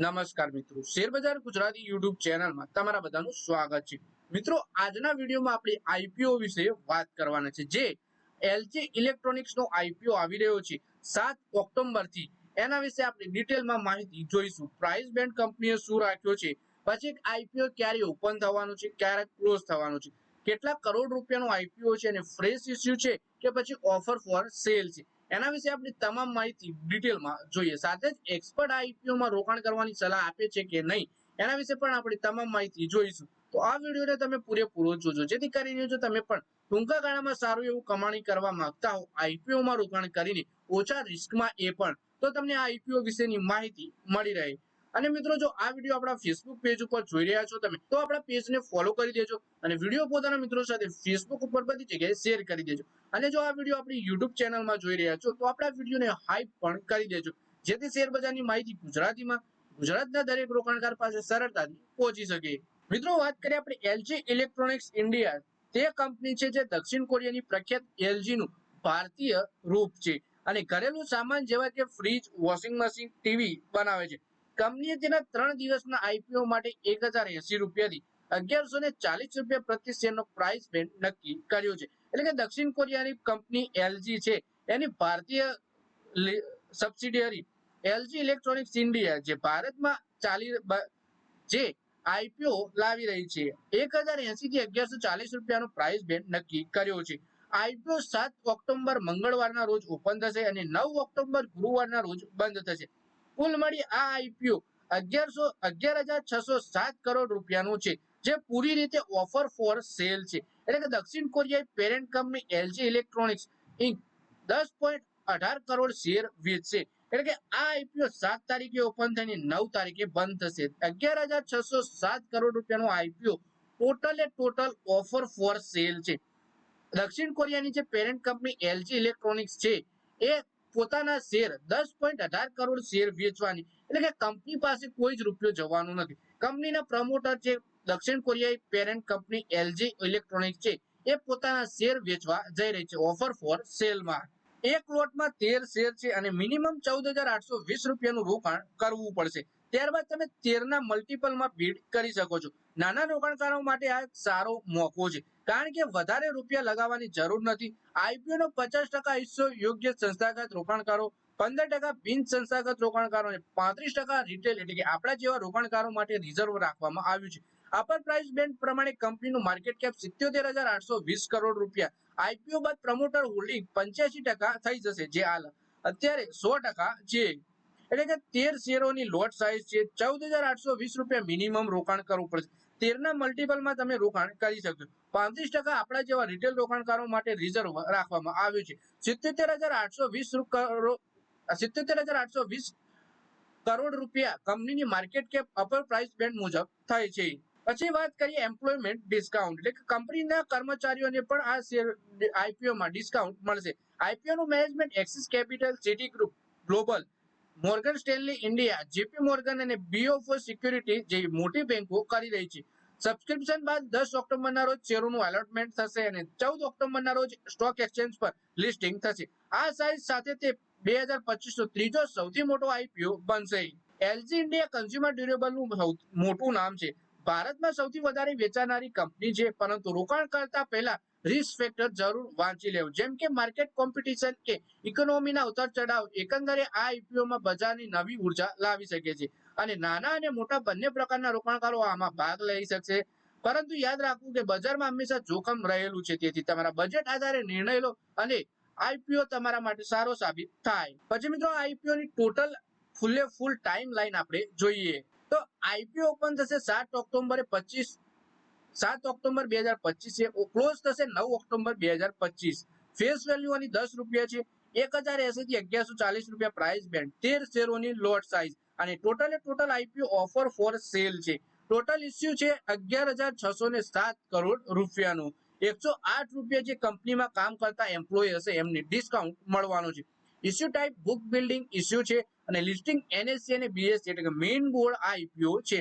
નમસ્કાર મિત્રો. શેરબજાર ગુજરાતી યુટ્યુબ ચેનલમાં તમારા બધાનું સ્વાગત છે. મિત્રો, આજના વિડીયોમાં આપણે આઈપીઓ વિશે વાત કરવાના છે. જે એલજી ઇલેક્ટ્રોનિક્સનો આઈપીઓ આવી રહ્યો છે સાત ઓક્ટોબરથી એના વિશે આપણે ડિટેલમાં માહિતી જોઈશું. પ્રાઇસ બેન્ડ કંપનીએ શું રાખ્યો છે? પછી આઈપીઓ ક્યારે ઓપન થવાનું છે? ક્યારે ક્લોઝ થવાનું છે? કેટલા કરોડ રૂપિયાનો આઈપીઓ છે અને ફ્રેશ ઇસ્યુ છે કે પછી ઓફર ફોર સેલ છે? એના વિશે આપણે તમામ માહિતી ડિટેલમાં જોઈએ. સાથે જ એક્સપર્ટ આઈપીઓમાં રોકાણ કરવાની સલાહ આપે છે કે નહીં, એના વિશે પણ આપણે તમામ માહિતી જોઈશું. તો આ વિડીયોને તમે પૂરેપૂરો જોજો. જેથી કરીને જો તમે પણ ટૂંકા ગાળામાં સારું એવું કમાણી કરવા માંગતા હો આઈપીઓ માં રોકાણ કરીને ઓછા રિસ્કમાં એ પણ, તો તમને આ આઈપીઓ વિશેની માહિતી મળી રહે. અને મિત્રો જો આ વીડિયો આપણા ફેસબુક પેજ ઉપર જોઈ રહ્યા છો તમે, તો આપણા પેજને ફોલો કરી દેજો અને વીડિયો પોતાના મિત્રો સાથે ફેસબુક ઉપર બધી જગ્યાએ શેર કરી દેજો. અને જો આ વીડિયો આપણી યુટ્યુબ ચેનલમાં જોઈ રહ્યા છો, તો આપણા વિડીયોને હાઈપ પણ કરી દેજો. જેથી શેરબજારની માહિતી ગુજરાતીમાં, ગુજરાતના દરેક રોકાણકાર પાસે સરળતાથી પહોંચી શકે. મિત્રો વાત કરીએ આપણે એલજી ઇલેક્ટ્રોનિક્સ ઇન્ડિયા, તે કંપની છે જે દક્ષિણ કોરિયાની પ્રખ્યાત એલજીનું ભારતીય રૂપ છે. અને ઘરેલું સામાન જેવા કે ફ્રીજ વોશિંગ મશીન ટીવી બનાવે છે. કંપનીએ તેના ત્રણ દિવસના આઈપીઓ માટે એક હજાર એસી રૂપિયાથી અગિયારસો ને ચાલીસ રૂપિયા પ્રતિ શેરનો પ્રાઇસ બેન્ડ નક્કી કર્યો છે. એટલે કે દક્ષિણ કોરિયાની કંપની એલજી છે, એની ભારતીય સબસિડિયરી એલજી ઇલેક્ટ્રોનિક્સ ઇન્ડિયા જે ભારતમાં ચાલી જે આઈપીઓ લાવી રહી છે, એક હજાર એસી થી અગિયારસો ચાલીસ રૂપિયાનો પ્રાઇસ બેન્ડ નક્કી કર્યો છે. આઈપીઓ સાત ઓક્ટોબર મંગળવારના રોજ ઓપન થશે અને નવ ઓક્ટોબર ગુરુવારના રોજ બંધ થશે. કુલ મળી આ આઈપીઓ અગિયારસો, અગિયાર હજાર છસો સાત કરોડ રૂપિયાનું છે, જે પૂરી રીતે ઓફર ફોર સેલ છે. એટલે કે દક્ષિણ કોરિયાઈ parent company LG electronics Inc દસ પોઈન્ટ અઢાર કરોડ શેર વેચશે. એટલે કે આ આઈપીઓ સાત તારીખે ઓપન થઈને નવ તારીખે બંધ થશે. અગિયાર હજાર છસો સાત કરોડ રૂપિયાનો IPO total total offer for sale છે. દક્ષિણ કોરિયાની જે પેરેન્ટ કંપની એલજી ઇલેક્ટ્રોનિક્સ છે, એ પોતાના શેર, દસ પોઈન્ટ અઢાર કરોડ શેર વેચવાની. એટલે કે કંપની પાસે કોઈ જ રૂપિયો જવાનો નથી. કંપનીના પ્રમોટર છે, દક્ષિણ કોરિયાઈ પેરેન્ટ કંપની એલજી ઇલેક્ટ્રોનિક્સ છે, એ પોતાના શેર વેચવા જઈ રહી છે ઓફર ફોર સેલમાં એક લોટમાં તેર શેર છે અને મિનિમમ ચૌદ હજાર આઠસો વીસ રૂપિયાનું રોકાણ કરવું પડશે. ત્યારબાદ તમે તેરના મલ્ટિપલમાં બીડ કરી શકો છો. નાના રોકાણકારો માટે આ સારો મોકો છે. કારણ કે વધારે રૂપિયા લગાવવાની જરૂર નથી. આઈપીઓ નો પચાસ ટકા હિસ્સો યોગ્ય સંસ્થાગત રોકાણકારો, પંદર ટકા બિન સંસ્થાગત રોકાણકારો અને પાંત્રીસ ટકા રિટેલ એટલે કે આપણા જેવા રોકાણકારો માટે રિઝર્વ રાખવામાં આવ્યું છે. અપર પ્રાઇસ બેન્ડ પ્રમાણે કંપનીનું માર્કેટ કેપ સિત્યોતેર હજાર આઠસો વીસ કરોડ રૂપિયા. આઈપીઓ બાદ પ્રમોટર હોલ્ડિંગ પંચ્યાસી ટકા થઈ જશે, જે હાલ અત્યારે સો ટકા છે. એટલે કે તેર શેરોની લોટ સાઇઝ છે, ચૌદ હજાર આઠસો વીસ રૂપિયા મિનિમમ રોકાણ કરવું પડશે. તેરના મલ્ટિપલમાં તમે રોકાણ કરી શકશો. પાંત્રીસ ટકા આપણા જેવા રિટેલ રોકાણકારો માટે રિઝર્વ રાખવામાં આવ્યું છે. સિત્યોતેર હજાર આઠસો વીસ સિત્તેર હજાર આઠસો વીસ કરોડ રૂપિયા કંપનીની market cap upper price band મુજબ થાય છે. પછી વાત કરીએ એમ્પ્લોયમેન્ટ ડિસ્કાઉન્ટ એટલે કંપનીના કર્મચારીઓને પણ આ શેર આઈપીઓમાં ડિસ્કાઉન્ટ મળશે. આઈપીઓનું management Axis Capital Citi Group Global Morgan Stanley India JP Morgan અને બીઓફો સિક્યુરિટી જેવી મોટી બેંકો કરી રહી છે. સબસ્ક્રિપ્શન બાદ દસ ઓક્ટોબરના રોજ શેરોનું એલોટમેન્ટ થશે અને ચૌદ ઓક્ટોબરના રોજ સ્ટોક એક્સચેન્જ પર લિસ્ટિંગ થશે. આ સાઇઝ સાથે તે બે હજાર પચીસનો ત્રીજો સૌથી મોટો આઈપીઓ બનશે. એલજી ઇન્ડિયા કન્ઝ્યુમર ડ્યુરેબલનું મોટું નામ છે. ભારતમાં સૌથી વધારે વેચાનારી કંપની છે, પરંતુ રોકાણ કરતા પહેલા રિસ્ક ફેક્ટર જરૂર વાંચી લેવું. જેમ કે માર્કેટ કોમ્પિટિશન કે ઇકોનોમીના ઉતાર ચઢાવ એકંદરે આ આઈપીઓમાં બજારની નવી ઊર્જા લાવી શકે છે. અને નાના અને મોટા બંને પ્રકારના રોકાણકારો આમાં ભાગ લઈ શકશે. પરંતુ યાદ રાખવું કે બજારમાં હંમેશા જોખમ રહેલું છે. તેથી તમારા બજેટ આધારે નિર્ણય લો અને આઈપીઓ તમારા માટે સારો સાબિત થાય. પછી મિત્રો આઈપીઓ ની ટોટલ ફૂલે ફૂલ ટાઈમ લાઈન આપણે જોઈએ. તો આઈપીઓ ઓપન થશે સાત ઓક્ટોબરે પચીસ. સાત ઓક્ટોબર બે હજાર પચીસ ક્લોઝ થશે નવ ઓક્ટોબર બે હજાર પચીસ. ફેસ વેલ્યુ આની દસ રૂપિયા છે. એક હજાર એસી થી અગિયારસો ચાલીસ રૂપિયા પ્રાઇસ બેન્ડ તેર શેરોની લોટ સાઇઝ અને total total IPO offer for sale છે. ટોટલ ઇસ્યુ છે અગિયાર હજાર છસો ને સાત કરોડ રૂપિયાનું. એકસો આઠ રૂપિયા જે કંપનીમાં કામ કરતા એમ્પ્લોય હશે એમને ડિસ્કાઉન્ટ મળવાનું છે. Issue type book building issue છે અને લિસ્ટિંગ એનએસસી અને બીએસસી એટલે કે મેઇન ગોળ આ આઈપીઓ છે.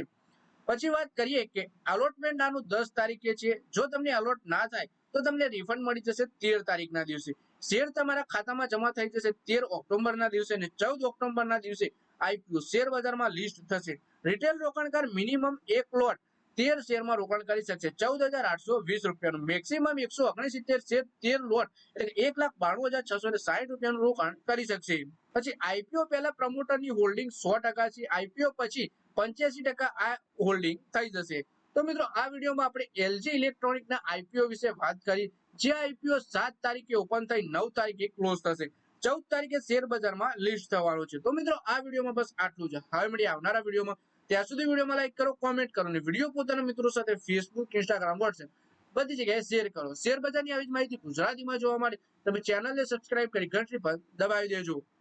પછી વાત કરીએ કે અલોટમેન્ટ આનું દસ તારીખે છે. જો તમને અલોટ ના થાય, તો તમને રિફંડ મળી જશે તેર તારીખના દિવસે. શેર તમારા ખાતામાં જમા થઈ જશે તેર ઓક્ટોબરના દિવસે અને ચૌદ ઓક્ટોબરના દિવસે આઈપીઓ શેર બજારમાં લિસ્ટ થશે. રિટેલ રોકાણકાર મિનિમમ એક લોટ તેર શેરમાં રોકાણ કરી શકશે. ચૌદ હજાર આઠસો વીસ રૂપિયાનું. મેક્સિમમ એકસો ઓગણસિત્તેર શેર તેર લોટ, એટલે એક લાખ બાણું હજાર છસો ને સાહીઠ રૂપિયાનું રોકાણ કરી શકશે. પછી આઈપીઓ પહેલા પ્રમોટરની હોલ્ડિંગ સો ટકા છે. આઈપીઓ પછી પંચ્યાસી ટકા આ હોલ્ડિંગ થઈ જશે. તો મિત્રો, આ વિડીયોમાં આપણે એલજી ઇલેક્ટ્રોનિકના આઈપીઓ વિશે વાત કરી. જે આઈપીઓ સાત તારીખે ઓપન થઈ, નવ તારીખે ક્લોઝ થશે. ચૌદ તારીખે શેર બજારમાં લિસ્ટ થવાનું છે. તો મિત્રો, આ વિડીયોમાં બસ આટલું છે હવે મળીએ આવનારા વિડીયોમાં. ત્યાં સુધી વિડીયોમાં લાઈક કરો કોમેન્ટ કરો અને વીડિયો પોતાના મિત્રો સાથે ફેસબુક ઇન્સ્ટાગ્રામ વોટ્સએપ બધી જગ્યાએ શેર કરો. શેર બજારની આવી જ માહિતી ગુજરાતીમાં જોવા માટે. તમે ચેનલને સબસ્ક્રાઇબ કરી ઘંટડી પર દબાવી દેજો.